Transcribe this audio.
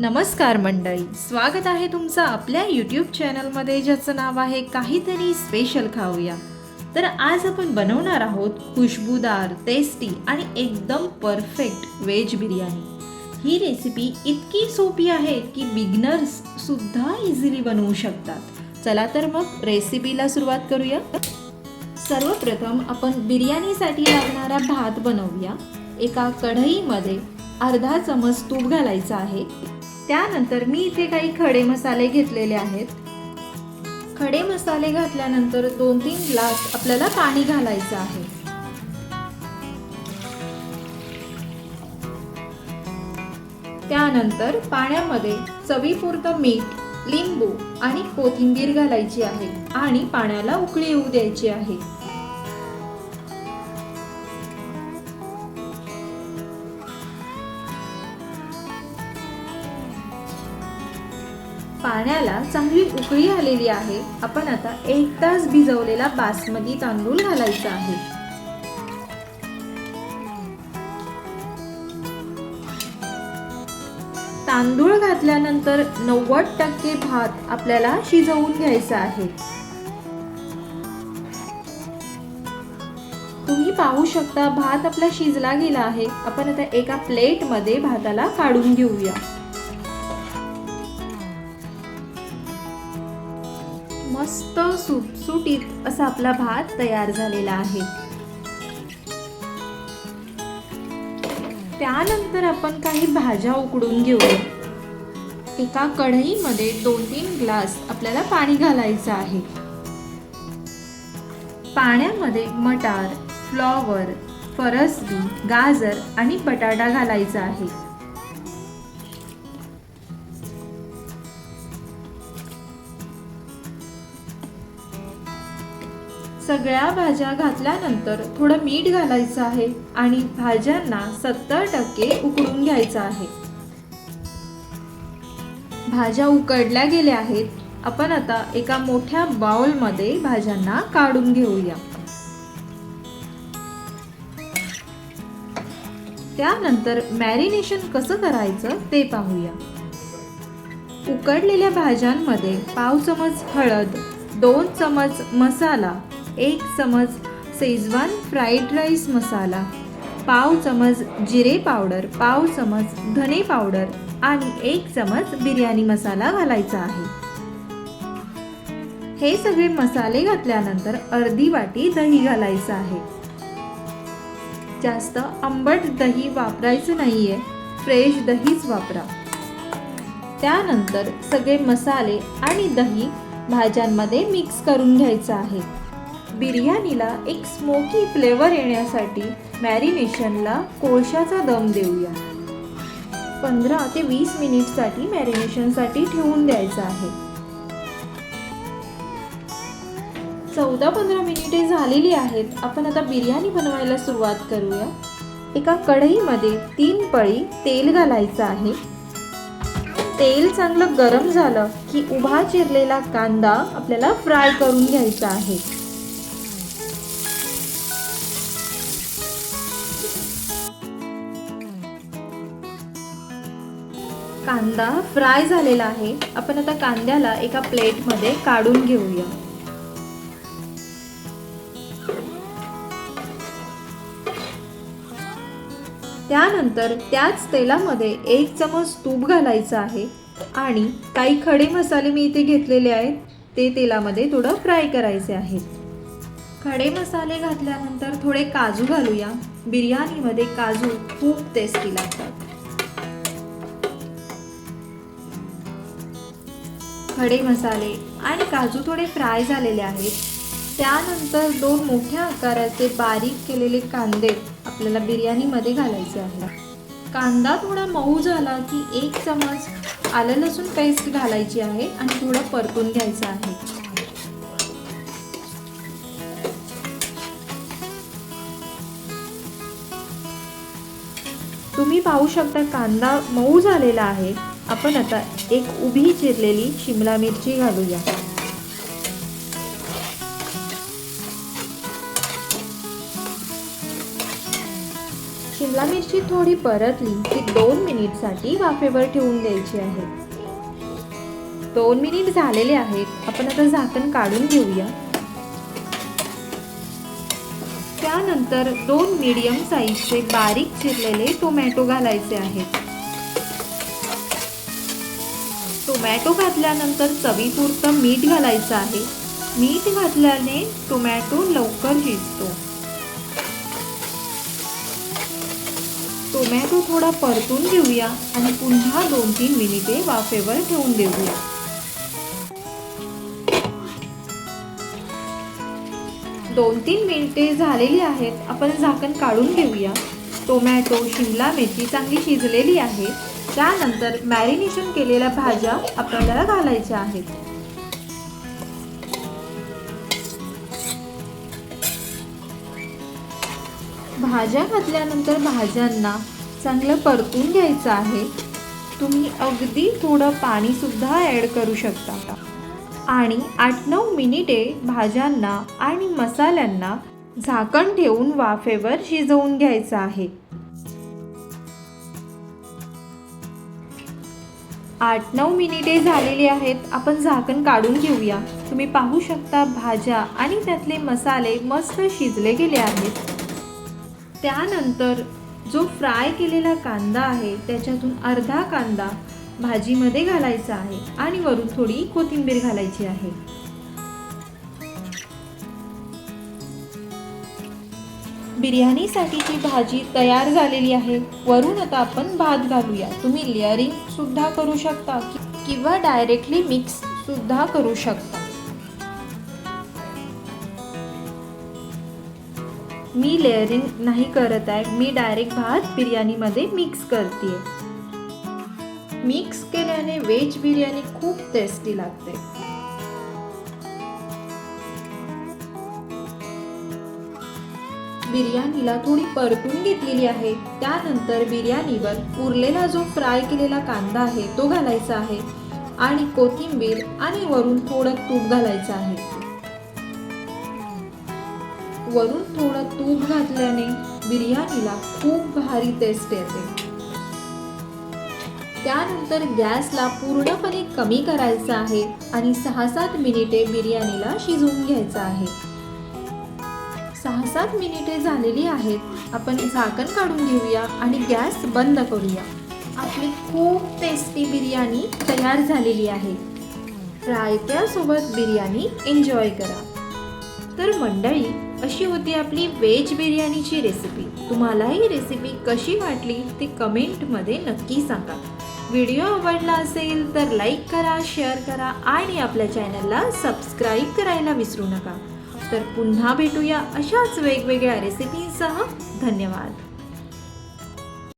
नमस्कार मंडळी. स्वागत आहे तुमचं आपल्या यूट्यूब चॅनलमध्ये ज्याचं नाव आहे काहीतरी स्पेशल खाऊया. तर आज आपण बनवणार आहोत खुशबूदार टेस्टी आणि एकदम परफेक्ट व्हेज बिर्याणी. ही रेसिपी इतकी सोपी आहे की बिगनर्स सुद्धा इझिली बनवू शकतात. चला तर मग रेसिपीला सुरुवात करूया. सर्वप्रथम आपण बिर्याणीसाठी लागणारा भात बनवूया. एका कढईमध्ये अर्धा चमच तूप घालायचं आहे. त्यानंतर मी इथे काही खडे मसाले घेतलेले आहेत. खडे मसाले घातल्यानंतर दोन तीन ग्लास आपल्याला पाणी घालायचं आहे. त्यानंतर पाण्यामध्ये चवीपुरतं मीठ लिंबू आणि कोथिंबीर घालायची आहे आणि पाण्याला उकळी येऊ द्यायची आहे. पाण्याला चांगली उकळी आलेली आहे. आपण आता एक तास भिजवलेला बासमती तांदूळ घालायचा आहे. तांदूळ घातल्यानंतर नव्वद टक्के भात आपल्याला शिजवून घ्यायचा आहे. तुम्ही पाहू शकता भात आपला शिजला गेला आहे. आपण आता एका प्लेटमध्ये भाताला काढून घेऊया. मस्त सुटसुटीत असा आपला भात तयार झालेला आहे. त्यानंतर आपण काही भाज्या उकडून घेऊ एका कढईमध्ये दोन तीन ग्लास आपल्याला पाणी घालायचं आहे. पाण्यामध्ये मटार फ्लॉवर फरसबी गाजर आणि बटाटा घालायचा आहे. सगळ्या भाज्या घातल्यानंतर थोडं मीठ घालायचं आहे आणि भाज्यांना सत्तर टक्के उकडून घ्यायचं आहे. भाज्या उकडल्या गेल्या आहेत. आपण आता एका मोठ्या बाउलमध्ये भाज्यांना काढून घेऊया. त्यानंतर मॅरिनेशन कसं करायचं ते पाहूया. उकडलेल्या भाज्यांमध्ये पाव चमच हळद दोन चमच मसाला एक चमच सेजवान फ्राईड राईस मसाला पाव चमच जिरे पावडर पाव चमच धने पावडर आणि एक चमच बिर्याणी मसाला घालायचा आहे. हे सगळे मसाले घातल्यानंतर अर्धी वाटी दही घालायचं आहे. जास्त आंबट दही वापरायचं नाहीये फ्रेश दहीच वापरा. त्यानंतर सगळे मसाले आणि दही भाज्यांमध्ये मिक्स करून घ्यायचं आहे. बिर्याणीला एक स्मोकी फ्लेवर येण्यासाठी मॅरिनेशनला कोळशाचा दम देऊया. पंधरा ते वीस मिनिटसाठी मॅरिनेशनसाठी ठेवून द्यायचं आहे. चौदा पंधरा मिनिटे झालेली आहेत. आपण आता बिर्याणी बनवायला सुरुवात करूया. एका कढईमध्ये तीन पळी तेल घालायचं आहे. तेल चांगलं गरम झालं की उभा चिरलेला कांदा आपल्याला फ्राय करून घ्यायचा आहे. कांदा फ्राय झालेला आहे. आपण आता कांद्याला एका प्लेटमध्ये काढून घेऊया. त्यानंतर त्याच तेलामध्ये एक चमच तूप घालायचं आहे आणि काही खडे मसाले मी इथे घेतलेले आहेत. ते तेलामध्ये थोडं फ्राय करायचे आहेत. खडे मसाले घातल्यानंतर थोडे काजू घालूया. बिर्याणीमध्ये काजू खूप टेस्टी लागतात. खडे मसाले आणि काजू थोडे फ्राय झालेले आहेत. त्यानंतर दोन मोठ्या आकाराचे बारीक केलेले कांदे आपल्याला बिर्याणीमध्ये घालायचे आहे कांदा थोडा मऊ झाला की एक चमच आलं लसूण पेस्ट घालायची आहे आणि थोडं परतून घ्यायचं आहे. तुम्ही पाहू शकता कांदा मऊ झालेला आहे. आपण आता एक उभी चिरलेली शिमला मिरची घालूया. शिमला मिरची थोडी परतली की दोन मिनिटसाठी वाफेवर ठेवून द्यायची आहे. दोन मिनिट झालेले आहेत आपण आता झाकण काढून घेऊया. त्यानंतर दोन मीडियम साईजचे बारीक चिरलेले टोमॅटो घालायचे आहेत. टोमॅटो घातल्यानंतर चवीपुरतं मीठ घालायचं आहे. मीठ घातल्याने टोमॅटो लवकर शिजतो. टोमॅटो थोडा परतून घेऊया आणि पुन्हा दोन तीन मिनिटे वाफेवर ठेवून देऊया. दोन तीन मिनिटे झालेली आहेत. आपण झाकण काढून घेऊया. टोमॅटो शिमला मेथी चांगली शिजलेली आहे. त्यानंतर मॅरिनेशन केलेल्या भाज्या आपल्याला घालायच्या आहेत. भाज्या घातल्यानंतर भाज्यांना चांगलं परतून घ्यायचं आहे. तुम्ही अगदी थोडं पाणीसुद्धा ॲड करू शकता. आणि आठ नऊ मिनिटे भाज्यांना आणि मसाल्यांना झाकण ठेवून वाफेवर शिजवून घ्यायचं आहे. आठ नऊ मिनिटे झालेली आहेत. आपण झाकण काढून घेऊया. तुम्ही पाहू शकता भाज्या आणि त्यातले मसाले मस्त शिजले गेले आहेत. त्यानंतर जो फ्राय केलेला कांदा आहे त्याच्यातून अर्धा कांदा भाजीमध्ये घालायचा आहे आणि वरून थोडी कोथिंबीर घालायची आहे. बिर्याणीसाठीची भाजी तयार झालेली आहे वरून आता आपण भात घालूया. तुम्ही लेअरिंग सुद्धा करू शकता किंवा डायरेक्टली मिक्स सुद्धा करू शकता. मी लेअरिंग नाही करत आहे मी डायरेक्ट भात बिर्याणीमध्ये मिक्स करते मिक्स केल्याने व्हेज बिर्याणी खूप टेस्टी लागते. बिर्याणीला थोडी परतून घेतलेली आहे. त्यानंतर बिर्याणीवर उरलेला जो फ्राय केलेला कांदा आहे तो घालायचा आहे आणि कोथिंबीर आणि वरून थोडं तूप घालायचं आहे. वरून थोडं तूप घातल्याने बिर्याणीला खूप भारी टेस्ट येते. त्यानंतर गॅसला पूर्णपणे कमी करायचा आहे आणि सहा सात मिनिटे बिर्याणीला शिजवून घ्यायचं आहे. सहा सात मिनिटे झालेली आहेत. आपण झाकण काढून घेऊया आणि गॅस बंद करूया. आपली खूप टेस्टी बिर्याणी तयार झालेली आहे. रायत्यासोबत बिर्याणी एन्जॉय करा. तर मंडळी अशी होती आपली व्हेज बिर्याणीची रेसिपी तुम्हाला ही रेसिपी कशी वाटली ते कमेंटमध्ये नक्की सांगा. व्हिडिओ आवडला असेल तर लाईक करा शेअर करा आणि आपल्या चॅनलला सबस्क्राईब करायला विसरू नका. तर पुन्हा भेटूया अशाच वेगवेगळ्या रेसिपींसह धन्यवाद.